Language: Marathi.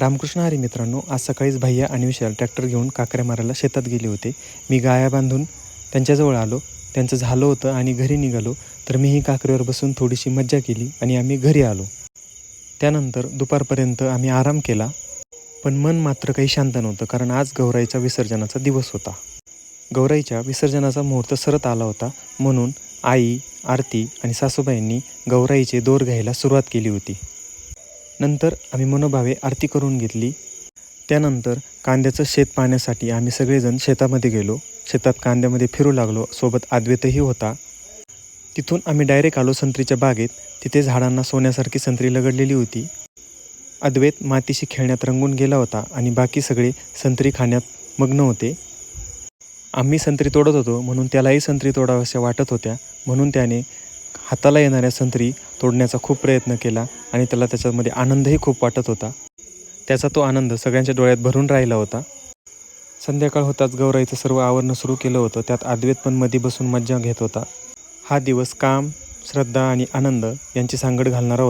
रामकृष्ण हरी मित्रांनो आज सकाळीच भैया आणि विशाल ट्रॅक्टर घेऊन काकऱ्या मारायला शेतात गेले होते. मी गाया बांधून त्यांच्याजवळ आलो. त्यांचं झालं होतं आणि घरी निघालो. तर मीही काकरेवर बसून थोडीशी मज्जा केली आणि आम्ही घरी आलो. त्यानंतर दुपारपर्यंत आम्ही आराम केला. पण मन मात्र काही शांत नव्हतं कारण आज गौराईच्या विसर्जनाचा दिवस होता. गौराईच्या विसर्जनाचा मुहूर्त सरत आला होता. म्हणून आई आरती आणि सासूबाईंनी गौराईचे दोर घ्यायला सुरुवात केली होती. नंतर आम्ही मनोभावे आरती करून घेतली. त्यानंतर कांद्याचं शेत पाहण्यासाठी आम्ही सगळेजण शेतामध्ये गेलो. शेतात कांद्यामध्ये फिरू लागलो. सोबत आद्वेतही होता. तिथून आम्ही डायरेक्ट आलो संत्रीच्या बागेत. तिथे झाडांना सोन्यासारखी संत्री लगडलेली होती. अद्वैत मातीशी खेळण्यात रंगून गेला होता आणि बाकी सगळे संत्री खाण्यात मग्न होते. आम्ही संत्री तोडत होतो म्हणून त्यालाही संत्री तोडाव्याशा वाटत होत्या. म्हणून त्याने हाताला येणाऱ्या संत्री तोडण्याचा खूप प्रयत्न केला आणि त्याला त्याच्यामध्ये आनंदही खूप वाटत होता. त्याचा तो आनंद सगळ्यांच्या डोळ्यात भरून राहिला होता. संध्याकाळ होताच गौराईचं सर्व आवरणं सुरू केलं होतं. त्यात अद्वैत पण मध्ये बसून मज्जा घेत होता. हा दिवस काम श्रद्धा आणि आनंद यांची सांगड घालणारा होता.